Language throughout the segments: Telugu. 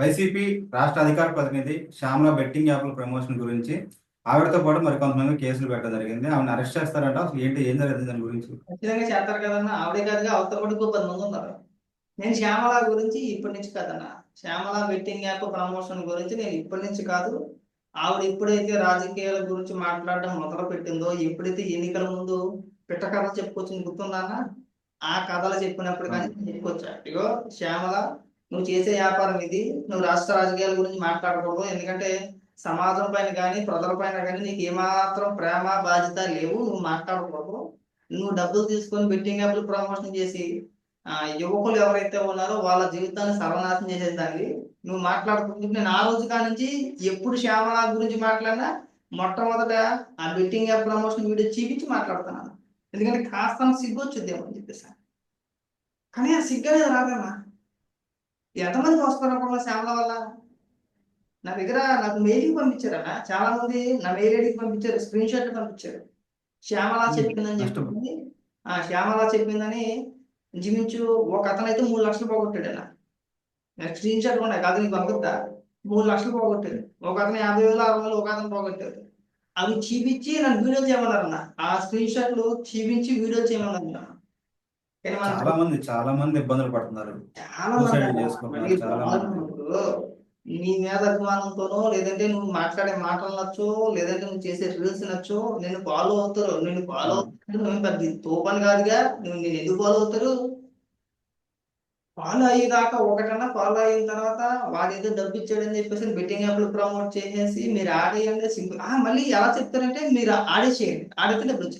వైసీపీ రాష్ట్ర అధికార ప్రతినిధి శ్యామల బెట్టింగ్ యాప్ల ప్రమోషన్ గురించి ఆవిడతో పాటు మరి కొంతమంది కేసులు పెట్టడం జరిగింది. ఆమెను అరెస్ట్ చేస్తారంట. అసలు ఏంటి ఏం జరిగింది దాని గురించి? ఖచ్చితంగా చేస్తారు కదన్నా. ఆవిడే కాదుగా అవతల కూడా ఇంకో పది మంది ఉన్నారు. నేను శ్యామల గురించి ఇప్పటి నుంచి కాదన్నా. శ్యామల బెట్టింగ్ యాప్ ప్రమోషన్ గురించి నేను ఇప్పటి నుంచి కాదు. ఆవిడ ఎప్పుడైతే రాజకీయాల గురించి మాట్లాడడం మొదలు పెట్టిందో ఎప్పుడైతే ఎన్నికల ముందు పిట్ట కథలు చెప్పుకొచ్చింది గుర్తుందన్న ఆ కథలు చెప్పినప్పుడు కానీ చెప్పుకొచ్చా. ఇగో శ్యామల నువ్వు చేసే వ్యాపారం ఇది. నువ్వు రాష్ట్ర రాజకీయాల గురించి మాట్లాడకూడదు. ఎందుకంటే సమాజం పైన కానీ ప్రజల పైన కానీ నీకు ఏమాత్రం ప్రేమ బాధ్యత లేవు. నువ్వు మాట్లాడకూడదు. నువ్వు డబ్బులు తీసుకొని బెట్టింగ్ యాప్లు ప్రమోషన్ చేసి ఆ యువకులు ఎవరైతే ఉన్నారో వాళ్ళ జీవితాన్ని సర్వనాశనం చేసేదాన్ని నువ్వు మాట్లాడుకుంటే నేను ఆ రోజు కానించి ఎప్పుడు శ్యామనాథ్ గురించి మాట్లాడినా మొట్టమొదట ఆ బెట్టింగ్ యాప్ ప్రమోషన్ వీడియో చూపించి మాట్లాడుతున్నాను. ఎందుకంటే కాస్త సిగ్గు వచ్చిద్దేమో అని చెప్పేసి. కానీ ఆ సిగ్గు అనేది రాదన్నా ఎంతమంది వస్తారు అప్పుడు శ్యామల వల్ల? నా దగ్గర నాకు మెయిల్కి పంపించారన్న చాలా మంది నా మెయిల్ ఐడికి పంపించారు స్క్రీన్ షాట్ పంపించారు. శ్యామల చెప్పిందని చెప్పింది ఆ శ్యామల చెప్పిందని ఇంచుమించు ఒక అతను అయితే మూడు లక్షలు పోగొట్టాడు అన్న. నాకు స్క్రీన్ షాట్ ఉన్నాయి కాదు నీకు పంపిద్దా మూడు లక్షలు పోగొట్టాడు. ఒక అతను యాభై వేలు అరవై వేలు ఒక అతను పోగొట్టాడు. అవి చూపించి నన్ను వీడియో చేయమన్నారన్న ఆ స్క్రీన్ షాట్లు చూపించి వీడియో చేయమన్నారు కానీ మన చాలా మంది చాలా మంది ఇబ్బందులు పడుతున్నారు. చాలా మంది చేసుకుంటున్నారు, చాలా నీ మీద అభిమానంతోనో లేదంటే నువ్వు మాట్లాడే మాటలు నచ్చో లేదంటే నువ్వు చేసే రీల్స్ నచ్చో నేను ఫాలో అవుతారు. నేను ఫాలో అవుతాను పెద్ద తోపని కాదుగా. నువ్వు నేను ఎందుకు ఫాలో అవుతారు? ఫాలో అయ్యేదాకా ఒకటన్నా ఫాలో అయిన తర్వాత వాడు ఏదో డబ్బు ఇచ్చాడని చెప్పేసి బెట్టింగ్ యాప్లు ప్రమోట్ చేసేసి మీరు ఆడేయండి. సింపుల్. ఆ మళ్ళీ ఎలా చెప్తారంటే మీరు ఆడేసేయండి. ఆడితే డబ్బులు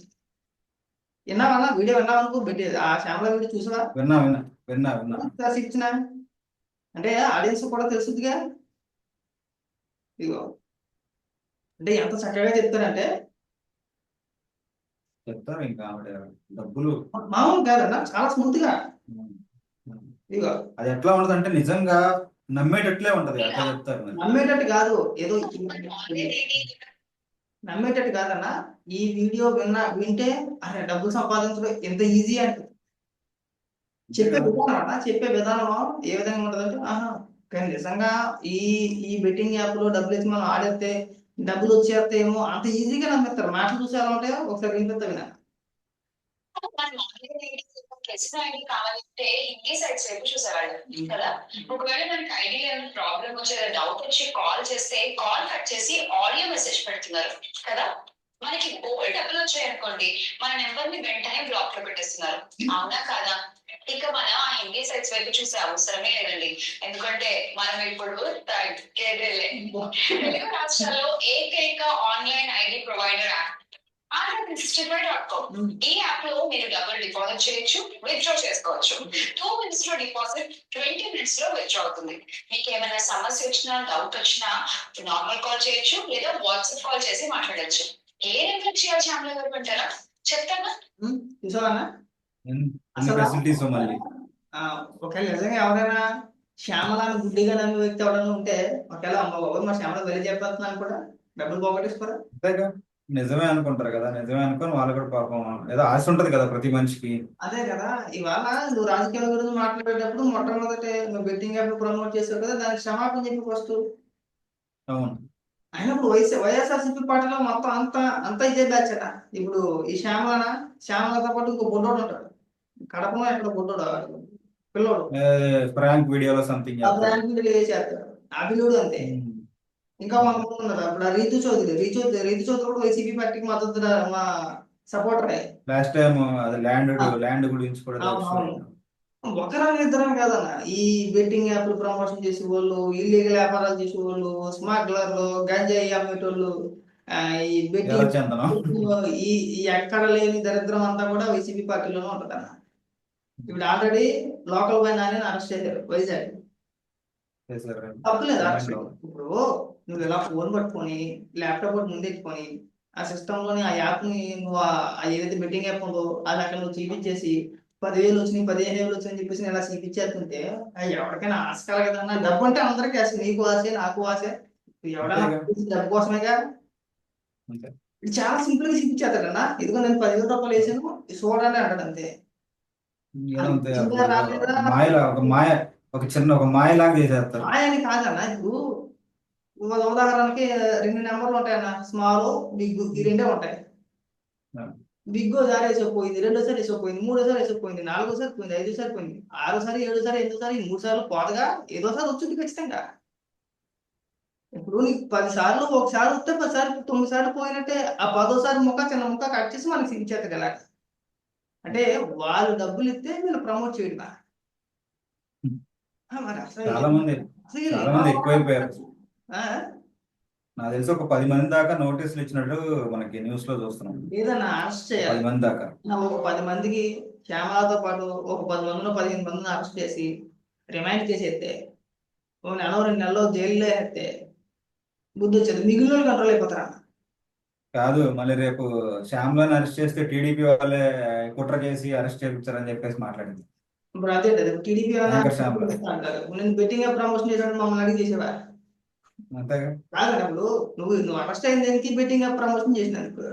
విన్నావన్నా వీడియో విన్నావు అనుకో పెట్టి ఆ శ్యామల వీడియో చూసావా? విన్నా విన్నా విన్నా విన్నా. ఇచ్చిన అంటే ఆడియన్స్ కూడా తెలుసుదిగా? ఇగో. అంటే ఎంత చక్కగా చెప్తారంటే? చెప్తారు ఇంకా ఆవిడ డబ్బులు. మామూలు కాదన్న చాలా స్మూత్గా ఇగో. అది ఎట్లా ఉండదు అంటే నిజంగా నమ్మేటట్లే ఉంటది. అట్లా చెప్తారు. నమ్మేటట్టు కాదు. ఏదో నమ్మేటట్టు కాదన్న ఈ వీడియో విన్నా వింటే అరే డబ్బులు సంపాదించడం ఎంత ఈజీ అంటే. చెప్పే విధానం అన్న చెప్పే విధానం ఏ విధంగా ఉంటదంటే ఆహా కానీ నిజంగా ఈ ఈ బెట్టింగ్ యాప్లో డబ్బులు ఇచ్చి మనం ఆడేస్తే డబ్బులు వచ్చేస్తాయేమో అంత ఈజీగా నమ్మేస్తారు. మాటలు చూసి ఎలా ఉంటాయో ఒకసారి వినిపిస్తా వినా ప్రశ్న ఐడి కావాలంటే హిందీ సైట్స్ వైపు చూసేవాళ్ళు కదా? ఒకవేళ మనకి ఐడి ఏమైనా ప్రాబ్లం వచ్చి డౌట్ వచ్చి కాల్ చేస్తే కాల్ కట్ చేసి ఆడియో మెసేజ్ పెడుతున్నారు కదా? మనకి బోల్డ్ డబ్బులు వచ్చాయనుకోండి మన నెంబర్ని వెంటనే బ్లాక్లో పెట్టేస్తున్నారు. అవునా కాదా? ఇక మనం ఆ హిందీ సైట్స్ వైపు చూసే అవసరమే లేదండి. ఎందుకంటే మనం ఇప్పుడు తెలుగు రాష్ట్రాల్లో ఏకైక ఆన్లైన్ ఐడి ప్రొవైడర్ యాప్ ఈ యాప్లో మీరు డబ్బులు డిపాజిట్ చేయొచ్చు విత్డ్రా చేసుకోవచ్చు. టూ మినిట్స్లో డిపాజిట్ ట్వంటీ మినిట్స్లో విత్డ్రా అవుతుంది. మీకు ఏమైనా సమస్య వచ్చినా డౌట్ వచ్చినా నార్మల్ కాల్ చేయొచ్చు లేదా వాట్సాప్ కాల్ చేసి మాట్లాడొచ్చు. ఏ నెంబర్ చేయాలి శ్యామల గారు అంటారా చెప్తానా ఒకవేళ నిజంగా ఎవరైనా శ్యామలాని గుడ్డిగా నమ్మే వ్యక్తి ఎవరైనా ఉంటే ఒకవేళ అమ్మ బాబు మా శ్యామల వెళ్ళి చెప్పేస్తున్నాను కూడా డబ్బులు పోగొట్టేసుకోరా? నిజమే అనుకుంటారు కదా నిజమే అనుకొని వాళ్ళు కూడా పాపం ఏదో ఆశ ఉంటది కదా ప్రతి మనిషికి. అదే కదా ఇవాళ నువ్వు రాజకీయాల గురించి మాట్లాడేటప్పుడు మొట్టమొదటి నువ్వు బెట్టింగ్ యాప్ ప్రమోట్ చేసావు కదా దానికి క్షమాపణ చెప్పి ఫస్ట్ అవును. అయినప్పుడు వైఎస్ వైఎస్ఆర్సీపీ పార్టీలో మొత్తం అంతా అంతా ఇదే బ్యాచ్ అట. ఇప్పుడు ఈ శ్యామలన శ్యామలతో పాటు ఇంకో బుడ్డోడు ఉంటాడు. కడపలో ఎక్కడ బుడ్డోడు. పిల్లోడు. ప్రాంక్ వీడియోలో సంథింగ్ బ్రాండ్ మీద చేస్తాడు. అభిలుడు అంతే. ఇంకా ఉన్నారు అప్పుడు ఆ రీతు చౌదరి రీతు రీతు చౌదరి కూడా వైసీపీ పార్టీకి మద్దతు మా సపోర్టర్. లాస్ట్ టైం అది ల్యాండ్ ల్యాండ్ గురించి కూడా. ఒకరని ఇద్దరం కాదన్న ఈ బెట్టింగ్ యాప్లు ప్రమోషన్ చేసే వాళ్ళు ఇల్లీగల్ వ్యాపారాలు చేసే వాళ్ళు స్మగ్లర్లు గంజాయి అమ్మేటోళ్ళు ఈ బెట్టింగ్ ఈ ఈ ఎక్కడ లేని దరిద్రం అంతా కూడా వైసీపీ పార్టీలోనే ఉంటదన్న. ఇప్పుడు ఆల్రెడీ లోకల్ పైన అరెస్ట్ చేశారు వైజాగ్. తప్పులేదు అరెస్ట్. ఇప్పుడు నువ్వు ఇలా ఫోన్ పట్టుకొని ల్యాప్టాప్ ఒకటి ముందు ఎత్తుకొని ఆ సిస్టమ్లోని ఆ యాప్ని నువ్వు ఏదైతే బెట్టింగ్ యాప్ ఉందో అది అక్కడ నువ్వు చూపించేసి పదివేలు వచ్చినాయి పదిహేను వేలు వచ్చినాయి చెప్పేసి ఇలా చూపించేస్తుంటే ఎవరికైనా ఆశ కలగదన్నా డబ్బు అంటే అందరికీ ఆశ నీకు ఆశ నాకు ఆశ. ఎవడన్నా డబ్బు కోసమేగా. ఇది చాలా సింపుల్గా చూపించేస్తాడన్నా ఇదిగో నేను పదివేల రూపాయలు వేసాను చూడండి అంటాడు అంతే? మాయల ఒక మాయ ఒక చిన్న ఒక మాయలాగా చేసేస్తారు. ఆయని కాదన్న ఇప్పుడు ఉదాహరణకి రెండు నెంబర్లు ఉంటాయన్న. స్మాల్ బిగ్ ఈ రెండే ఉంటాయి. బిగ్ ఒకసారి వేసకపోయింది రెండోసారి వేసకపోయింది మూడోసారి వేసకపోయింది నాలుగోసారి పోయింది ఐదోసారి పోయింది ఆరోసారి ఏడోసారి ఎనిమిదోసారి మూడు సార్లు పోతగా ఏదోసారి వచ్చింది ఖచ్చితంగా. ఇప్పుడు నీకు పది సార్లు ఒకసారి వస్తే పది సార్లు తొమ్మిది సార్లు పోయినట్టే ఆ పదోసారి ముక్క చిన్న ముక్క కట్ చేసి మనకి ఇచ్చేస్తారు ఇలా అంటే వాళ్ళు డబ్బులు ఇస్తే వీళ్ళు ప్రమోట్ చేయడం మరి అసలు అసలు ఎక్కువైపోయారు? నాకు తెలిసి ఒక పది మంది దాకా నోటీసులు ఇచ్చినట్టు మనకి న్యూస్లో చూస్తున్నాం. ఏదన్నా అరెస్ట్ పది చేయాలి మంది దాకా. ఒక పది మందికి శ్యామలతో పాటు ఒక పది మందిలో పదిహేను మందిని అరెస్ట్ చేసి రిమైండ్ చేసేస్తే ఓ నెల రెండు నెలలో జైల్లో వేస్తే బుద్ధి వచ్చేది. మిగిలిన కంట్రోల్ అయిపోతారా? కాదు మళ్ళీ రేపు శ్యామ్లాని అరెస్ట్ చేస్తే టీడీపీ వాళ్ళే కుట్ర చేసి అరెస్ట్ చేయించారని చెప్పేసి మాట్లాడింది. ఇప్పుడు అదే టీడీపీ. అంటారు నేను బెట్టింగ్ ప్రమోషన్ చేసాడు మమ్మల్ని అడిగి చేసేవా అంతేగా కాదు? నువ్వు నువ్వు అరెస్ట్ అయిన దానికి బెట్టింగ్ యాప్ ప్రమోషన్ చేసినందుకు.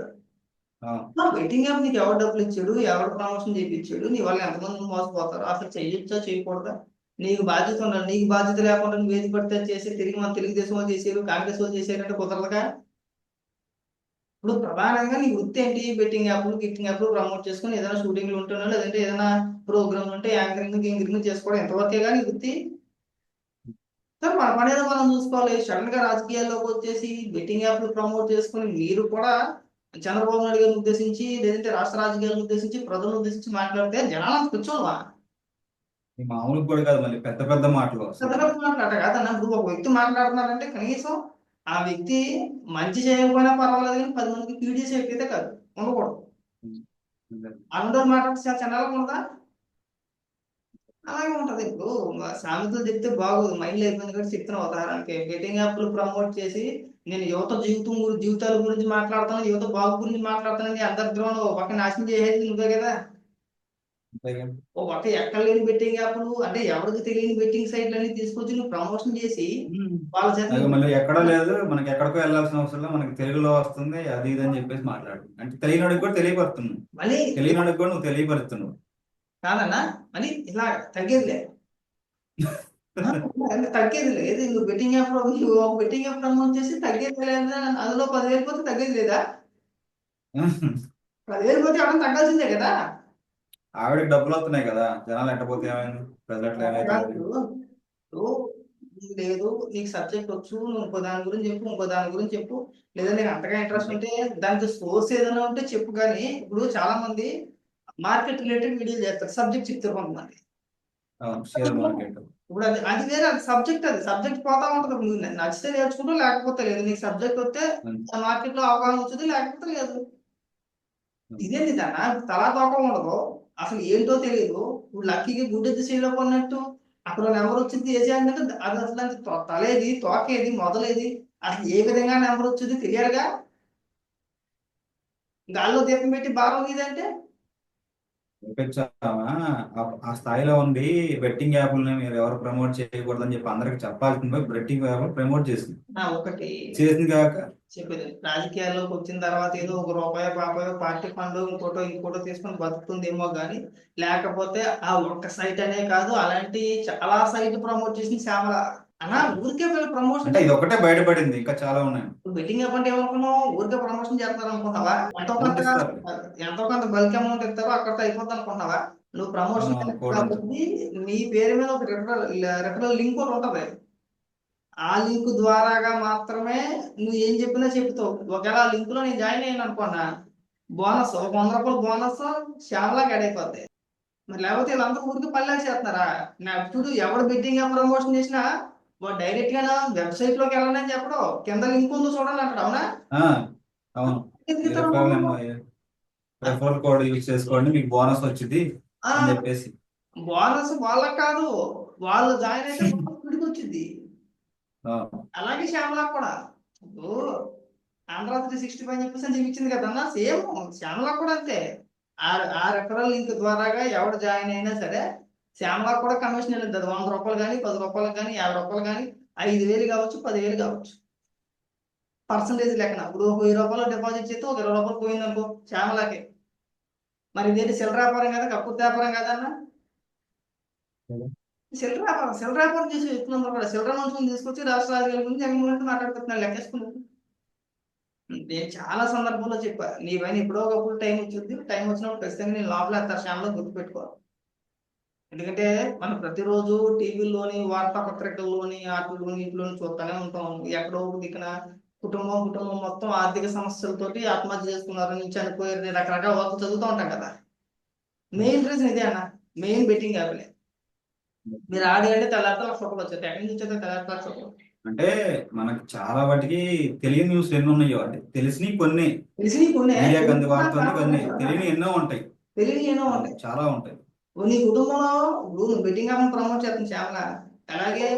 ఆ, బెట్టింగ్ యాప్ నీకు ఎవరు డబ్బులు ఇచ్చాడు ఎవరు ప్రమోషన్ చేయించాడు నీ వల్ల ఎంతమంది మోసపోతారు అసలు చేయొచ్చా చేయకూడదా? నీకు బాధ్యత ఉండాలి నీకు బాధ్యత లేకుండా నువ్వు ఏది పడితే చేసి తిరిగి మన తెలుగుదేశం వాళ్ళు చేసారు కాంగ్రెస్ వాళ్ళు చేసారంటే కుదరదుగా? ఇప్పుడు ప్రధానంగా నీ వృత్తి ఏంటి? బెట్టింగ్ యాప్లు గిట్టింగ్ యాప్లు ప్రమోట్ చేసుకుని ఏదైనా షూటింగ్లు ఉంటున్నా లేదంటే ఏదైనా ప్రోగ్రామ్ ఉంటే యాంకరింగ్ గింకరింగ్ చేసుకోవడం ఎంతవరకే కానీ వృత్తి? సరే మన పని ఏదో మనం చూసుకోవాలి. సడన్గా రాజకీయాల్లోకి వచ్చేసి బెట్టింగ్ యాప్లు ప్రమోట్ చేసుకుని మీరు కూడా చంద్రబాబు నాయుడు గారిని ఉద్దేశించి లేదంటే రాష్ట్ర రాజకీయాలను ఉద్దేశించి ప్రజలను ఉద్దేశించి మాట్లాడితే జనాలను కూర్చోవా? మామూలు కూడా కాదు మళ్ళీ పెద్ద పెద్ద మాటలు అసలు. మాట్లాడట కాదన్న ఇప్పుడు ఒక వ్యక్తి మాట్లాడుతున్నారంటే కనీసం ఆ వ్యక్తి మంచి చేయకపోయినా పర్వాలేదు కానీ పది మందికి వ్యక్తి అయితే కాదు ఉండకూడదు. అందరూ మాట్లాడితే చాలా చండాలంగా ఉంటుందా అలాగే ఉంటది. ఇప్పుడు సామెతలు చెప్తే బాగోదు. మైండ్ అయిపోయింది కాబట్టి చెప్తున్నా ఉదాహరణకి బెట్టింగ్ యాప్లు ప్రమోట్ చేసి నేను యువత జీవితం గురించి జీవితాల గురించి మాట్లాడుతాను యువత బాగు గురించి మాట్లాడుతానని ఒక పక్క నాశనం చేసేది నువ్వే కదా. ఓ పక్క ఎక్కడ లేని బెట్టింగ్ యాప్లు అంటే ఎవరికి తెలియని బెట్టింగ్ సైట్లు అన్ని తీసుకొచ్చి నువ్వు ప్రమోషన్ చేసి వాళ్ళ చేత మళ్ళీ ఎక్కడో లేదు. మనకి ఎక్కడికో వెళ్ళాల్సిన అవసరం లేదు. మనకి తెలుగులో వస్తుంది. అది ఇది అని చెప్పేసి మాట్లాడు. అంటే తెలియనోడికి కూడా తెలియపరుతున్నావు మళ్ళీ తెలియనోడికి కూడా నువ్వు తెలియపరుస్తున్నావు. కాదన్నా? మళ్ళీ ఇలా తగ్గేదిలే. తగ్గేది లేదు నువ్వు బెట్టింగ్ యాప్ ఒక బెట్టింగ్ యాప్ ప్రమోట్ చేసి తగ్గేది లేదా అందులో పదివేలు పోతే తగ్గేది లేదా పదివేలు పోతే ఎవరైనా తగ్గాల్సిందే కదా. ఆవిడకి డబ్బులు వస్తున్నాయి కదా. జనాలు ఎట్టపోతే ఏమైంది? ప్రజలు లేదు నీకు సబ్జెక్ట్ వచ్చు ఇంకో దాని గురించి చెప్పు ఇంకో దాని గురించి చెప్పు. లేదా నీకు అంతగా ఇంట్రెస్ట్ ఉంటే దానికి సోర్స్ ఏదైనా ఉంటే చెప్పు కానీ ఇప్పుడు చాలా మంది మార్కెట్ రిలేటెడ్ వీడియోలు చేస్తారు. సబ్జెక్ట్ చెప్తారు కొంతమంది. ఇప్పుడు అది అది వేరే అది సబ్జెక్ట్ అది. సబ్జెక్ట్ పోతా ఉంటుంది నువ్వు నచ్చితే నేర్చుకుంటూ లేకపోతే లేదు. నీకు సబ్జెక్ట్ వస్తే మార్కెట్లో అవగాహన వచ్చింది లేకపోతే లేదు. ఇదేంటి దాన్న తలా తోక ఉండదు. అసలు ఏంటో తెలియదు ఇప్పుడు లక్కీకి గుడ్డ దిశలో కొన్నట్టు అక్కడ నెంబర్ వచ్చింది ఏసీ అంటే అది అసలు తలేది తోకేది మొదలేది. అసలు ఏ విధంగా నెంబర్ వచ్చింది తెలియాలిగా? గాల్లో దీపం పెట్టి భారం ఇదంటే చూపించామా ఆ- స్థాయిలో ఉండి బెట్టింగ్ యాప్లని మీరు ఎవరు ప్రమోట్ చేయకూడదని చెప్పి అందరికి చెప్పాల్సింది పోయి బెట్టింగ్ యాప్ ప్రమోట్ చేసింది. ఒకటి చేసింది కాక? చెప్పేది రాజకీయాల్లోకి వచ్చిన తర్వాత ఏదో ఒక రూపాయో పాపాయో పార్టీ ఫండ్ ఇంకోటో ఇంకోటో తీసుకొని బతుకుతుందేమో కానీ లేకపోతే ఆ ఒక్క సైట్ అనే కాదు అలాంటి చాలా సైట్ ప్రమోట్ చేసింది శ్యామల. అన్నా ఊరికే ప్రమోషన్ అంటే ఇది ఒకటే బయటపడింది ఇంకా చాలా ఉన్నాయి. బెట్టింగ్ యాప్ అంటే ఏమనుకున్నావు? ఊరికే ప్రమోషన్ చేస్తారు అనుకుంటున్నావా ఎంతో కొంత. ఎంతో కొంత బల్క్ అమౌంట్ ఇస్తారో అక్కడితో అయిపోద్ది అనుకుంటున్నావా నువ్వు ప్రమోషన్ నీ పేరు మీద ఒక రిఫరల్ రిఫరల్ లింక్ ఒకటి ఉంటది. ఆ లింక్ ద్వారాగా మాత్రమే నువ్వు ఏం చెప్పినా చెప్తావు. ఒకవేళ ఆ లింక్లో నేను జాయిన్ అయ్యాను అనుకున్నా బోనస్ ఒక వంద రూపాయల బోనస్ శ్యామలా గడ్ అయిపోద్ది మరి లేకపోతే వీళ్ళందరూ ఊరికి పల్లెకి చేస్తున్నారా? నా చూడు ఎవడు బెట్టింగ్ ప్రమోషన్ చేసినా వాడు డైరెక్ట్గా వెబ్సైట్లోకి వెళ్ళాలని చెప్పడం కింద లింక్ ఉందో చూడాలి అంటాడు అవునా? రెఫరల్ కోడ్ యూజ్ చేసుకోండి మీకు బోనస్ వచ్చింది అని చెప్పేసి. బోనస్ వాళ్ళకి కాదు వాళ్ళు జాయిన్ అయితే వీడికి వచ్చింది. అలాగే శ్యామలా కూడా. ఆంధ్ర త్రీ సిక్స్టీ ఫైవ్ చెప్పేసి అని చూపించింది కదన్నా సేమ్ శ్యామలా కూడా అంతే. ఆ ఆ రెఫరల్ లింక్ ద్వారాగా ఎవడు జాయిన్ అయినా సరే శ్యామలా కూడా కమిషన్ వెళ్ళింది. అది వంద రూపాయలు కానీ పది రూపాయలు కానీ యాభై రూపాయలు కానీ ఐదు వేలు కావచ్చు పదివేలు కావచ్చు. పర్సంటేజ్ లెక్కన. ఇప్పుడు ఒక వెయ్యి రూపాయలు డిపాజిట్ చేస్తే ఒక ఇరవై రూపాయలు పోయింది అనుకో శ్యామలాకి. మరి ఇదేంటి చిల్లర వ్యాపారం కదా కప్పు వ్యాపారం కదా అన్న? సిల్లర వ్యాపారం సిల్లర వ్యాపారం చేసి వ్యక్తులందరూ కూడా సిల్లర మనుషులను తీసుకొచ్చి రాష్ట్ర రాజకీయాల గురించి జగన్మోహన్ మాట్లాడుకుంటున్నాను లెక్కేసుకున్నాను నేను చాలా సందర్భంలో చెప్పా నీ పైన ఎప్పుడో ఒకప్పుడు టైం వచ్చింది టైం వచ్చినప్పుడు ఖచ్చితంగా నేను లోపల శ్యామలో గుర్తుపెట్టుకో. ఎందుకంటే మనం ప్రతిరోజు టీవీలోని వార్తాపత్రికల్లోని వాటిలోని ఇంట్లోని చూస్తూనే ఉంటాం. ఎక్కడో దిక్కున కుటుంబం కుటుంబం మొత్తం ఆర్థిక సమస్యలతోటి ఆత్మహత్య చేసుకున్నారని చనిపోయారని రకరకాల వార్తలు చదువుతూ ఉంటాం కదా. మెయిన్ రీజన్ ఇదే అన్న. మెయిన్ బెట్టింగ్ యాప్లే మీరు ఆడి అంటే తెల్లారితో లక్ష రూపాయలు వచ్చాయి ఎక్కడి నుంచి వచ్చేది తెల్లారితో లక్ష రూపాయలు అంటే మనకి చాలా వాటికి తెలియని న్యూస్లు ఎన్ని ఉన్నాయో. అంటే తెలిసినవి కొన్ని. తెలిసి కొన్ని. కొన్ని. తెలియని ఎన్నో ఉంటాయి. తెలియని ఎన్నో ఉంటాయి. చాలా ఉంటాయి. నీ కుటుంబంలో ఇప్పుడు నువ్వు బెట్టింగ్ ప్రమోట్ చేస్తుంది శ్యామల. అలాగే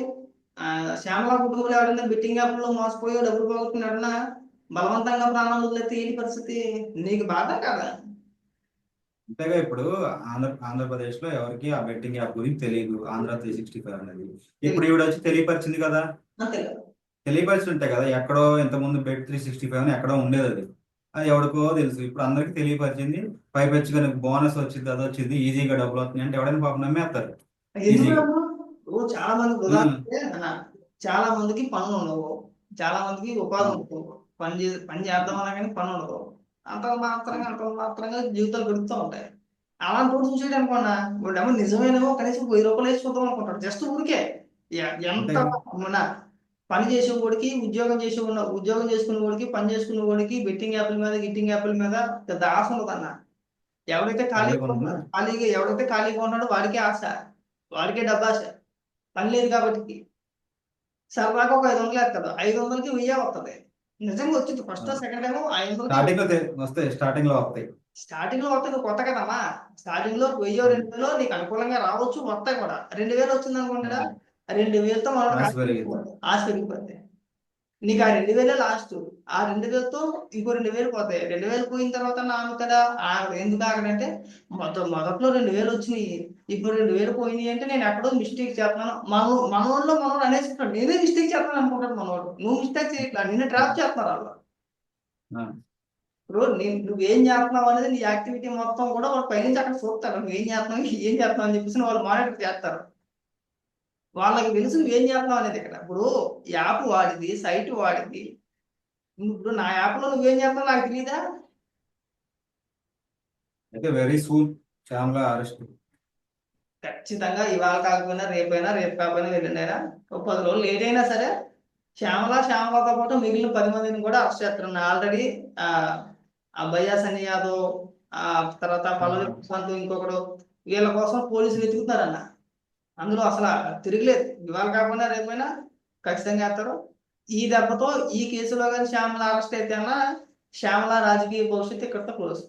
ఆ, శ్యామల కుటుంబంలో ఎవరైనా బెట్టింగ్ యాప్లో మోసపోయి డబ్బులు పోగొట్టుకున్నాడన్నా బలవంతంగా ప్రాణాలు వదిలేస్తే ఏంటి పరిస్థితి? నీకు బాధ కదా? అంతేగా ఇప్పుడు ఆంధ్ర ఆంధ్రప్రదేశ్లో ఎవరికి ఆ బెట్టింగ్ యాప్ గురించి తెలియదు. ఆంధ్ర త్రీ సిక్స్టీ ఫైవ్ అనేది. ఇప్పుడు ఈవిడ వచ్చి తెలియపరిచింది కదా? తెలియపరిచి ఉంటాయి కదా ఎక్కడో ఇంతకుముందు బెట్ త్రీ సిక్స్టీ ఫైవ్ అని ఎక్కడో ఉండేది అది. అది ఎవరికో తెలుసు. ఇప్పుడు అందరికి తెలియపరిచింది పైపెచ్చుగా బోనస్ వచ్చింది అది వచ్చింది ఈజీగా డబ్బులు వస్తున్నాయి అంటే ఎవడైనా పాపం నమ్మేస్తారు. చాలా మంది చాలా మందికి పనులు ఉండవు. చాలా మందికి ఉపాధి ఉండదు. పని చే పని చేద్దాం అన్నా కానీ పని ఉండదు. అంత మాత్రంగా అంత మాత్రంగా జీవితాలు గడుపుతూ ఉంటాయి. అలాంటి వాడు చూసేది అనుకోండి వాడేమో నిజమేనేమో కనీసం వెయ్యి రూపాయలు వేసి చూద్దాం అనుకుంటాడు. జస్ట్ ఊరికే. ఎంత పని చేసే వాడికి ఉద్యోగం చేసే ఉన్న ఉద్యోగం చేసుకునే వాడికి పని చేసుకునే వాడికి బెట్టింగ్ యాప్ల మీద గిట్టింగ్ యాప్ల మీద పెద్ద ఆశ ఉండదు అన్న. ఎవరైతే ఖాళీగా ఖాళీగా ఉన్నాడో? ఖాళీగా ఎవరైతే ఖాళీగా ఉన్నాడో వాడికే ఆశ వాడికే డబ్బాశ పని లేదు కాబట్టి. సరదాగా ఒక ఐదు వందలు కదా ఐదు వందలకి వెయ్యి వస్తుంది. నిజంగా వచ్చింది. ఫస్ట్ సెకండ్ ఏమో ఐదు వందలకి స్టార్టింగ్లో తె- వస్తాయి స్టార్టింగ్లో వస్తాయి. స్టార్టింగ్లో వస్తుంది కొత్త కదమ్మా. స్టార్టింగ్లో వెయ్యో రెండు వేలు నీకు అనుకూలంగా రావచ్చు వస్తాయి కూడా. రెండు వేలు వచ్చింది అనుకుంటా రెండు వేలతో మనం ఆశ పెరిగిపోతాయి నీకు ఆ రెండు వేలే లాస్ట్ ఆ రెండు వేలతో ఇంకో రెండు వేలు పోతాయి. రెండు వేలు పోయిన తర్వాత ఆమె కదా ఆ ఎందుకు ఆగడంటే మొదట మొదట్లో రెండు వేలు వచ్చినాయి. ఇప్పుడు రెండు వేలు పోయినాయి అంటే నేను ఎక్కడో మిస్టేక్ చేస్తున్నాను. మన మనోళ్ళు మనోడు అనేసుకుంటాడు నేనే మిస్టేక్ చేస్తున్నాను అనుకుంటాడు మనోడు. నువ్వు మిస్టేక్ చేయట్లా? నిన్ను ట్రాప్ చేస్తున్నారు వాళ్ళు. ఇప్పుడు నేను నువ్వేం చేస్తున్నావు అనేది నీ యాక్టివిటీ మొత్తం కూడా వాళ్ళు పైనుంచి అక్కడ చూస్తారు నువ్వేం చేస్తున్నావు ఏం చేస్తున్నావు అని చెప్పేసి వాళ్ళు మానిటర్ చేస్తారు. వాళ్ళకి తెలుసు నువ్వేం చేస్తున్నావు అనేది ఇక్కడ. ఇప్పుడు యాప్ వాడిది సైట్ వాడిది. ఇప్పుడు నా యాప్లో నువ్వేం చేస్తున్నావు నాకు తెలియదా అయితే వెరీ సూన్ శ్యామ్లా అరెస్ట్. ఖచ్చితంగా ఇవాళ కాకపోయినా రేపైనా రేపు కాకపోయినా వెళ్ళినారా ఒక పది రోజులు లేట్ అయినా సరే శ్యామల శ్యామలతో పాటు మిగిలిన పది మందిని కూడా అరెస్ట్ చేస్తున్నారు ఆల్రెడీ ఆ భయ్యా సన్ని యాదవ్ ఆ తర్వాత పల్లవి ప్రశాంత్ ఇంకొకడు వీళ్ళ కోసం పోలీసులు వెతుకుతున్నారన్న అందులో అసలు తిరగలేదు. ఇవాళ కాకుండా రేపైనా ఖచ్చితంగా వేస్తారు. ఈ దెబ్బతో ఈ కేసులో కానీ శ్యామల అరెస్ట్ అయితే అన్న శ్యామల రాజకీయ భవిష్యత్తు ఇక్కడితో క్లోజ్